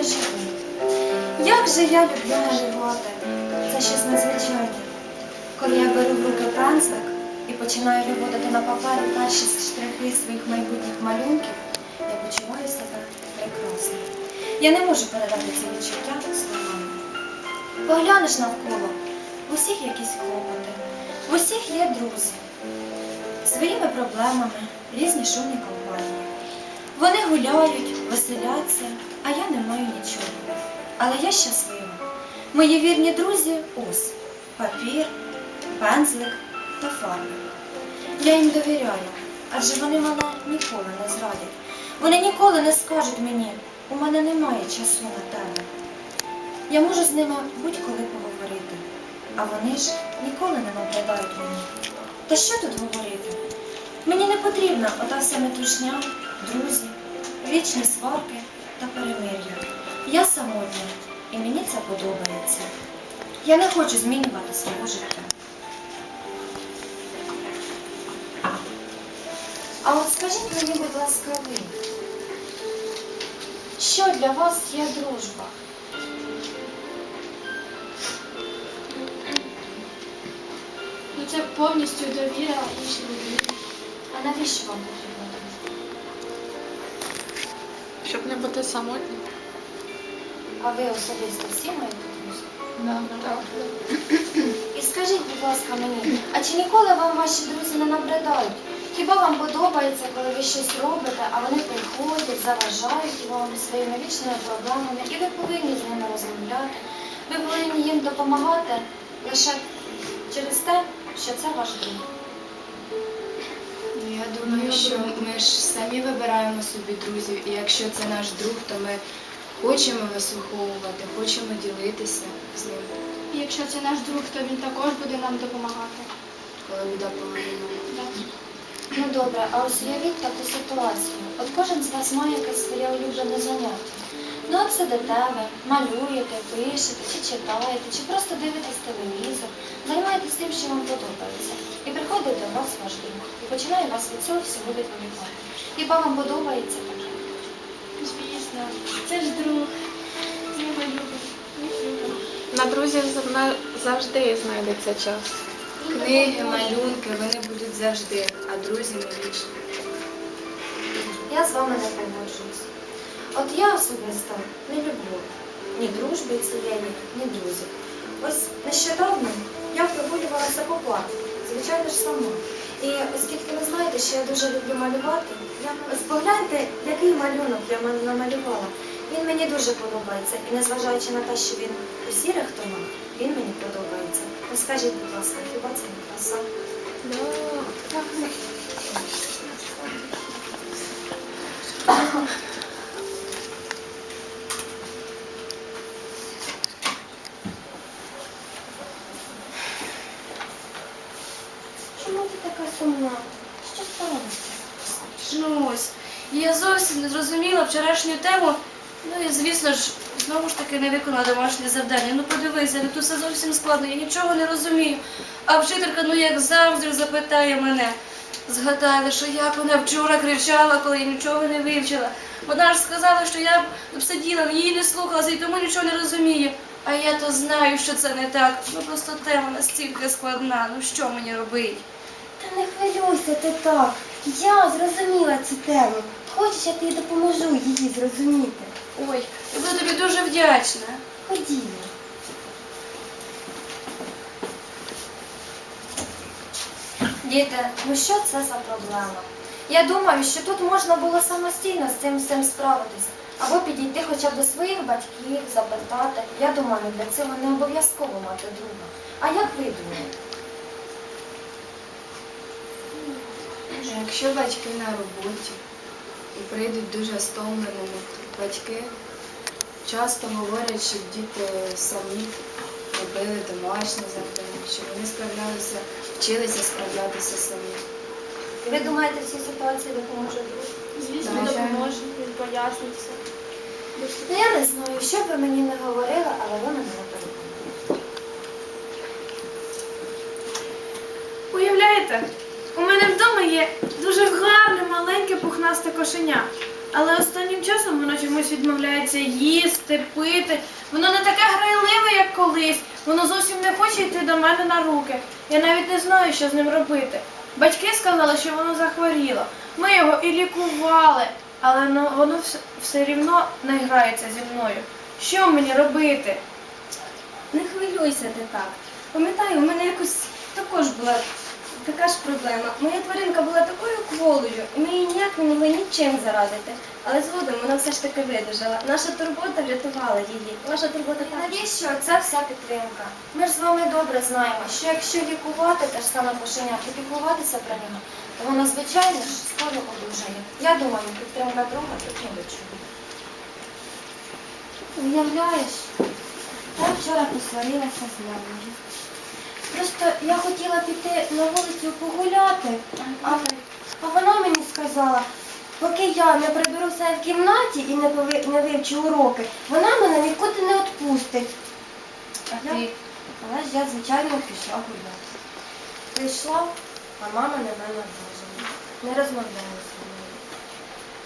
не живу. Як же я люблю малювати. Це щось надзвичайне. Коли я беру в руки пензлик і починаю виводити на папері перші штрихи своїх майбутніх малюнків, я почуваю себе прекрасно. Я не можу передати ці відчуття словами. Поглянеш навколо, в усіх якісь клопоти, в усіх є друзі. Своїми проблемами різні шумні компанії. Вони гуляють, веселяться, а я не маю нічого. Але я щаслива. Мої вірні друзі ось папір, пензлик та фарби. Я їм довіряю, адже вони мене ніколи не зрадять. Вони ніколи не скажуть мені, у мене немає часу на тебе. Я можу з ними будь-коли поговорити, а вони ж ніколи не набридають мені. Та що тут говорити? Мені не потрібна ота вся метушня, друзі, вічні сварки та перемир'я. Я самотня, і мені це подобається. Я не хочу змінювати свого життя. А от скажіть мені, будь ласка, ви, що для вас є дружба? Ну це повністю довіра іншій людині. А навіщо вам потрібна дружба? Щоб не бути самотнім. А ви особисто всі маєте друзів? Так. І скажіть, будь ласка, мені, а чи ніколи вам ваші друзі не набридають? Хіба вам подобається, коли ви щось робите, а вони приходять, заважають вам своїми вічними проблемами, і ви повинні з ними розмовляти, ви повинні їм допомагати лише через те, що це ваш друг. Думаю, що ми ж самі вибираємо собі друзів, і якщо це наш друг, то ми хочемо вислуховувати, хочемо ділитися з ним, І якщо це наш друг, то він також буде нам допомагати. коли буде погано. Ну добре, а ось уявіть таку ситуацію. От кожен з вас має якесь своє улюблене заняття. Ну от сидите ви, малюєте, пишете, чи читаєте, чи просто дивитесь телевізор, займаєтесь тим, що вам подобається. І приходить до вас ваш друг і починає вас від цього всього відволікати. Хіба вам подобається таке? Звісно, це ж друг. Його. На друзів завжди знайдеться час. Книги, малюнки, вони будуть завжди, а друзі не вічні. Я з вами не погоджуюсь. От я особисто не люблю ні дружби цієї, ні друзів. Ось нещодавно я прогулювалася по парку, звичайно ж сама. І оскільки ви знаєте, що я дуже люблю малювати, я ось погляньте, який малюнок я мал- намалювала. Він мені дуже подобається. І незважаючи на те, що він у сірих тонах, він мені подобається. Ну скажіть, будь ласка, хіба це не краса? Чому ти така сумна? Що сталося? Ну ось, я зовсім не зрозуміла вчорашню тему. Ну і звісно ж, знову ж таки не виконала домашнє завдання. Ну подивися, ну тут все зовсім складно, я нічого не розумію. А вчителька, ну як завжди, запитає мене. Згадали, що як вона вчора кричала, коли я нічого не вивчила. Вона ж сказала, що я б сиділа, її не слухалася і тому нічого не розумію. А я то знаю, що це не так. Ну просто тема настільки складна. Ну що мені робити? Не хвилюйся ти так. Я зрозуміла цю тему. Хочеш, я тобі допоможу її зрозуміти. Ой, я буду тобі дуже вдячна. Ходімо. Діти, ну що це за проблема? Я думаю, що тут можна було самостійно з цим всім справитися. Або підійти хоча б до своїх батьків, запитати. Я думаю, для цього не обов'язково мати друга. А як ви думаєте? А Якщо батьки на роботі і прийдуть дуже стомленими, батьки часто говорять, щоб діти самі робили домашні завдання, щоб вони справлялися, вчилися справлятися самі. Ви думаєте, в цій ситуації допоможе друг? Звісно, Так. допоможе, він пояснить все. Ну, я не знаю, що б ви мені не говорили, але ви мене не переконали. Уявляєте, у є дуже гарне маленьке пухнасте кошеня. Але останнім часом воно чомусь відмовляється їсти, пити. Воно не таке грайливе, як колись. Воно зовсім не хоче йти до мене на руки. Я навіть не знаю, що з ним робити. Батьки сказали, що воно захворіло. Ми його і лікували, але ну, воно все, все рівно не грається зі мною. Що мені робити? Не хвилюйся ти так. Пам'ятаю, у мене якось також була така ж проблема. Моя тваринка була такою кволою, і ми її ніяк не могли нічим зарадити. Але згодом вона все ж таки видержала. Наша турбота врятувала її. Ваша турбота І навіщо ця вся підтримка? Ми ж з вами добре знаємо, що якщо лікувати те ж саме кошеня і піклуватися про нього, то воно, звичайно ж, скоро одужає. Я думаю, підтримка друга тут до чого. Уявляєш, я вчора посварилася з мамою. Просто я хотіла піти на вулицю погуляти, а, а вона мені сказала, поки я не приберуся в кімнаті і не, пови- не вивчу уроки, вона мене нікуди не відпустить. А Я- ти? Але ж я, звичайно, пішла гуляти. Прийшла, а мама на мене ображена. Не розмовляє зі мною.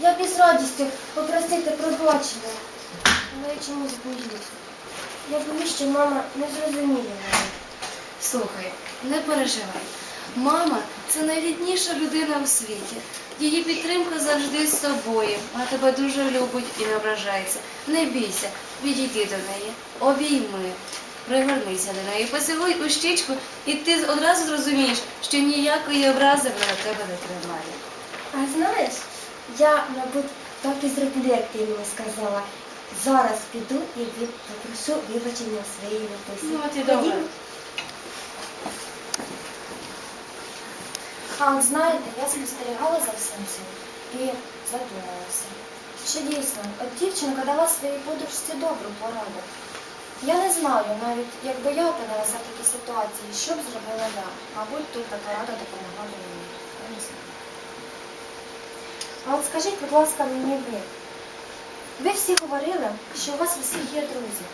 Я б із радістю попросити пробачення, але я чомусь боюсь. Я боюсь, що мама не зрозуміє мене. Слухай, не переживай. Мама це найрідніша людина у світі. Її підтримка завжди з тобою. Вона тебе дуже любить і не ображається. Не бійся, відійди до неї, обійми, пригорнися до неї, поцілуй у щічку, і ти одразу зрозумієш, що ніякої образи вона тебе не тримає. А знаєш, я, мабуть, так і зроблю, як ти мені сказала. Зараз піду і попрошу вибачення в своїй написі. Ну, от і добре. А знаєте, я спостерігала за всім цим і задумалася. Що дійсно, от дівчинка дала своїй подружці добру пораду. Я не знаю навіть, якби я опинилася в такій ситуації, що б зробила я. Мабуть, тут та порада допомогла мені. Я не знаю. А от скажіть, будь ласка, мені ви. Ви всі говорили, що у вас усіх є друзі.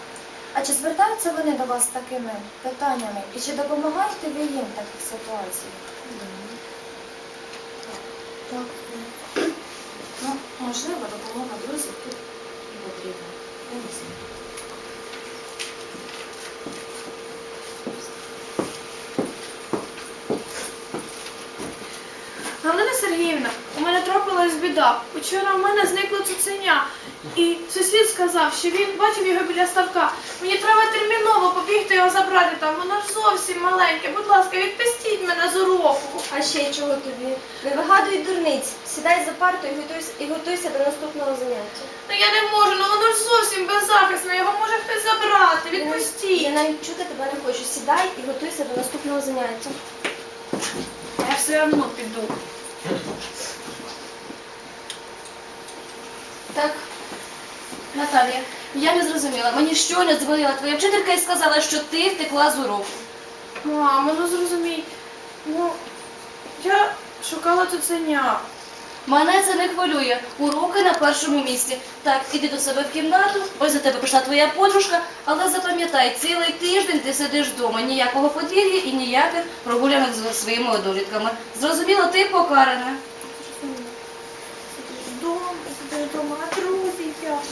А чи звертаються вони до вас з такими питаннями? І чи допомагаєте ви їм в таких ситуаціях? Так. Ну, можливо, допомога друзів тут і потрібна. Я не знаю. Галина Сергіївна, у мене трапилась біда. Учора в мене зникло цуценя. І сусід сказав, що він бачив його біля ставка. Мені треба терміново побігти його забрати там. Воно ж зовсім маленьке. Будь ласка, відпустіть мене з уроку. А ще чого тобі? Не вигадуй дурниць. Сідай за парту і готуйся, і готуйся до наступного заняття. Ну я не можу, ну воно ж зовсім беззахисне, його може хтось забрати. Відпустіть. Я навіть чути тебе не хочу. Сідай і готуйся до наступного заняття. Я все одно піду. Так, Наталія, я не зрозуміла. Мені щойно дзвонила твоя вчителька і сказала, що ти втекла з уроку. Мамо, ну зрозумій. Ну, я шукала цуценя. Мене це не хвилює. Уроки на першому місці. Так, іди до себе в кімнату, ось за тебе прийшла твоя подружка, але запам'ятай, цілий тиждень ти сидиш вдома, ніякого подвір'я і ніяких прогулянок зі своїми одолітками. Зрозуміло, ти покарана. Дома, сидиш дома, як?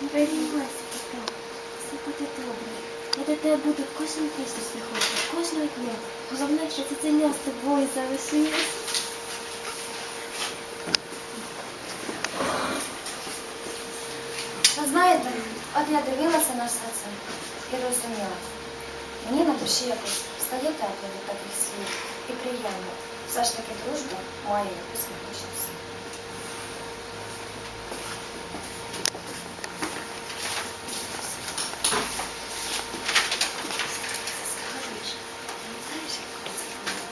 Не переймайся, так. Все буде добре. Я до тебе буду кожен тиждень приходити, кожного дня. Головне, що цуценя з тобою залишилось. Ви знаєте, от я дивилася на все це і розуміла. Мені на душі якось стає тепло від таких слів і приємно. Все ж таки дружба має якусь магічну. Скажеш, пам'ятаєш, як коли це було?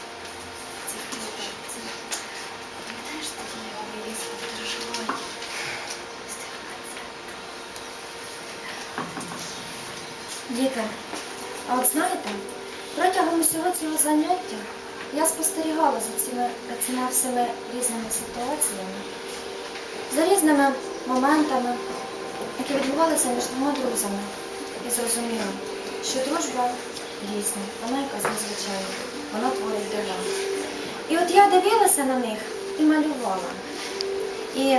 Це хвилина, це... Пам'ятаєш, тоді я виїзд переживаю? Діти, а от знаєте, протягом усього цього заняття я спостерігала за цими, цими всіми різними ситуаціями, за різними моментами, які відбувалися між двома друзями. І зрозуміла, що дружба дійсно, вона якась незвичайна, вона творить дива. І от я дивилася на них і малювала. І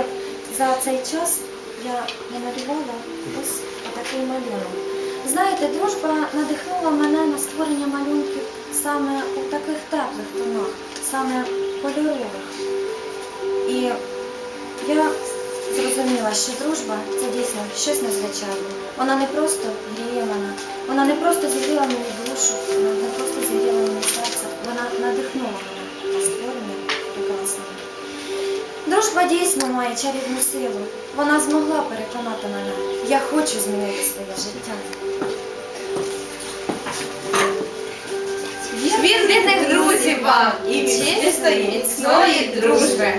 за цей час я намалювала ось такий малюнок. Знаєте, дружба надихнула мене на створення малюнків саме у таких теплих тонах, саме кольорових. І я зрозуміла, що дружба це дійсно щось надзвичайне. Вона не просто гріє мене, вона не просто зігріла мені душу, вона не просто зігріла мені серце, вона надихнула мене на створення прекрасного. Дружба дійсно має чарівну силу. Вона змогла переконати мене. Я хочу змінити своє життя. Вірних друзів вам і чистої, міцної дружби!